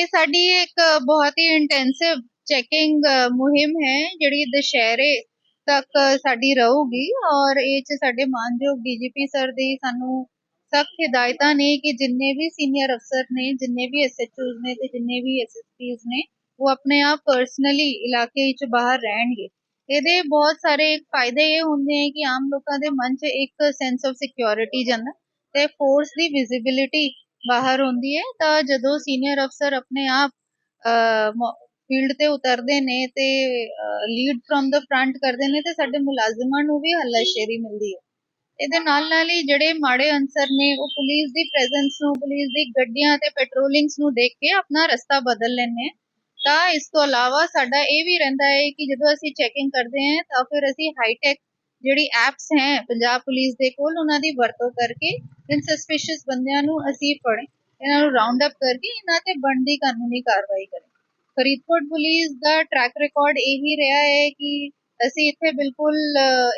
ਇਹ ਸਾਡੀ ਇੱਕ ਬਹੁਤ ਹੀ ਇੰਟੈਂਸਿਵ ਚੈਕਿੰਗ ਮੁਹਿੰਮ ਹੈ, ਜਿਹੜੀ ਦੁਸ਼ਹਿਰੇ ਤੱਕ ਸਾਡੀ ਰਹੂਗੀ ਔਰ ਇਹ ਚ ਸਾਡੇ ਮਾਨਯੋਗ ਡੀਜੀਪੀ ਸਰ ਦੀ ਸਾਨੂੰ ਸਖਤ ਹਦਾਇਤਾਂ ਨੇ ਕਿ ਜਿੰਨੇ ਵੀ ਸੀਨੀਅਰ ਅਫਸਰ ਨੇ, ਜਿੰਨੇ ਵੀ ਐਸਐਚਓਜ਼ ਨੇ ਤੇ ਜਿੰਨੇ ਵੀ ਐਸਐਸਪੀਜ਼ ਨੇ, ਉਹ ਆਪਣੇ ਆਪ ਪਰਸਨਲੀ ਇਲਾਕੇ ਵਿੱਚ ਬਾਹਰ ਰਹਿਣਗੇ। ਇਹਦੇ ਬਹੁਤ ਸਾਰੇ ਫਾਇਦੇ ਇਹ ਹੁੰਦੇ ਆ ਕਿ ਆਮ ਲੋਕਾਂ ਦੇ ਮਨ 'ਚ ਇੱਕ ਸੈਂਸ ਆਫ ਸਿਕਿਉਰਿਟੀ ਜਾਂਦਾ ਤੇ ਫੋਰਸ ਦੀ ਵਿਜ਼ਿਬਿਲਿਟੀ ਬਾਹਰ ਹੁੰਦੀ ਹੈ, ਤਾਂ ਜਦੋਂ ਸੀਨੀਅਰ ਅਫਸਰ ਆਪਣੇ ਆਪ ਫੀਲਡ ਤੇ ਉਤਰਦੇ ਨੇ ਤੇ ਲੀਡ ਫਰਮ ਦਾ ਫਰੰਟ ਕਰਦੇ ਨੇ ਤੇ ਸਾਡੇ ਮੁਲਾਜ਼ਮਾਂ ਨੂੰ ਵੀ ਹੱਲਾਸ਼ੇਰੀ ਮਿਲਦੀ ਹੈ। ਇਹਦੇ ਨਾਲ ਨਾਲ ਹੀ ਜਿਹੜੇ ਮਾੜੇ ਅਨਸਰ ਨੇ, ਉਹ ਪੁਲਿਸ ਦੀ ਪ੍ਰੈਜ਼ੈਂਸ ਨੂੰ ਪੁਲਿਸ ਦੀ ਗੱਡੀਆਂ ਤੇ ਪੈਟਰੋਲਿੰਗਸ ਨੂੰ ਦੇਖ ਕੇ ਆਪਣਾ ਰਸਤਾ ਬਦਲ ਲੈਂਦੇ ਤਾਂ ਇਸ ਤੋਂ ਇਲਾਵਾ ਸਾਡਾ ਇਹ ਵੀ ਰਹਿੰਦਾ ਹੈ ਕਿ ਜਦੋਂ ਅਸੀਂ ਚੈਕਿੰਗ ਕਰਦੇ ਹਾਂ, ਤਾਂ ਫਿਰ ਅਸੀਂ ਹਾਈਟੈਕ ਜਿਹੜੀ ਐਪਸ ਹੈ ਪੰਜਾਬ ਪੁਲਿਸ ਦੇ ਕੋਲ ਉਹਨਾਂ ਦੀ ਵਰਤੋਂ ਕਰਕੇ ਇਨ ਸਸਪੀਸ਼ੀਅਸ ਬੰਦਿਆਂ ਨੂੰ ਅਸੀਂ ਫੜे ਇਹਨਾਂ ਨੂੰ ਰਾਉਂਡ ਅਪ ਕਰਕੇ ਇਹਨਾਂ ਤੇ ਬਣਦੀ ਕਾਨੂੰਨੀ ਕਾਰਵਾਈ ਕਰੇ। ਫਰੀਦਕੋਟ ਪੁਲਿਸ ਦਾ ਟਰੈਕ ਰਿਕਾਰਡ ਇਹੀ ਰਿਹਾ ਹੈ ਕਿ ਅਸੀਂ ਇੱਥੇ ਬਿਲਕੁਲ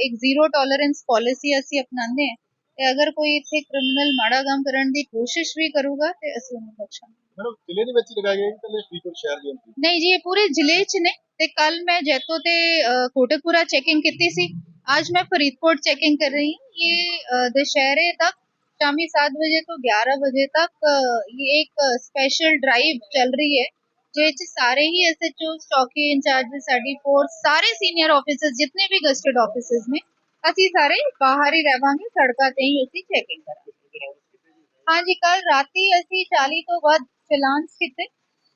ਇੱਕ ਜ਼ੀਰੋ ਟੋਲਰੈਂਸ ਪਾਲਿਸੀ ਅਸੀਂ ਅਪਣਾਉਂਦੇ ਹਾਂ ਤੇ ਅਗਰ ਕੋਈ ਇੱਥੇ ਕ੍ਰਿਮੀਨਲ ਮਾੜਾ ਕੰਮ ਕਰਨ ਦੀ ਕੋਸ਼ਿਸ਼ ਵੀ ਕਰੂਗਾ ਤੇ ਅਸੀਂ ਉਹਨੂੰ ਬਖਸ਼ਾਂਗੇ। ਮੈਡਮ ਜ਼ਿਲ੍ਹੇ ਦੇ ਵਿੱਚ ਲਗਾਏ ਗਏ ਕਿ ਫਰੀਦਕੋਟ ਸ਼ਹਿਰ ਦੇ ਅੰਦਰ? ਨਹੀਂ ਜੀ ਇਹ ਪੂਰੇ ਜ਼ਿਲ੍ਹੇ 'ਚ ਨੇ ਤੇ ਕੱਲ ਮੈਂ ਜੈਤੋ ਤੇ ਕੋਟਕਪੂਰਾ ਚੈਕਿੰਗ ਕੀਤੀ ਸੀ। ਅੱਜ ਮੈਂ ਫਰੀਦਕੋਟ ਚੈਕਿੰਗ ਕਰ ਰਹੀ हूँ ये अ, दशहरे तक शामी सात बजे तो ग्यारह बजे तक अ, ये एक स्पेशल ड्राइव चल रही है ਜਿਹਦੇ 'ਚ ਸਾਰੇ ਹੀ ਐਸਐਚਓ ਚੌਕੀ ਇੰਚਾਰਜ ਸਾਡੀ ਫੋਰਸ ਸਾਰੇ ਸੀਨੀਅਰ ਆਫੀਸਰਸ ਜਿੰਨੇ ਵੀ ਗਸਟਡ ਆਫੀਸਰਸ ਨੇ ਅਸੀਂ ਸਾਰੇ ਬਾਹਰ ਹੀ ਰਵਾਂਗੇ ਸੜਕਾਂ ਤੇ ਹੀ ਅਸੀਂ ਚੈਕਿੰਗ ਕਰਾਂਗੇ ਹਾਂਜੀ ਕੱਲ ਰਾਤੀ ਅਸੀਂ 40 ਤੋਂ ਵੱਧ ਚਲਾਨਸ ਕੀਤੇ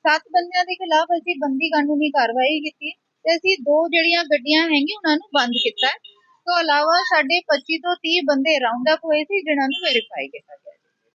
ਸੱਤ ਬੰਦਿਆਂ ਦੇ ਖਿਲਾਫ ਅਸੀਂ ਬੰਦੀ ਕਾਨੂੰਨੀ ਕਾਰਵਾਈ ਕੀਤੀ ਹੈ ਤੇ ਅਸੀਂ ਦੋ ਜਿਹੜੀਆਂ ਗੱਡੀਆਂ ਹੈਗੀਆਂ ਉਹਨਾਂ ਨੂੰ ਬੰਦ ਕੀਤਾ ਹੈ ਤੋਂ ਇਲਾਵਾ ਸਾਡੇ 25 ਤੋਂ 30 ਬੰਦੇ ਰਾਉਂਡ ਅਪ ਹੋਏ ਸੀ, ਜਿਨ੍ਹਾਂ ਨੂੰ ਵੈਰੀਫਾਈ ਕੀਤਾ ਗਿਆ।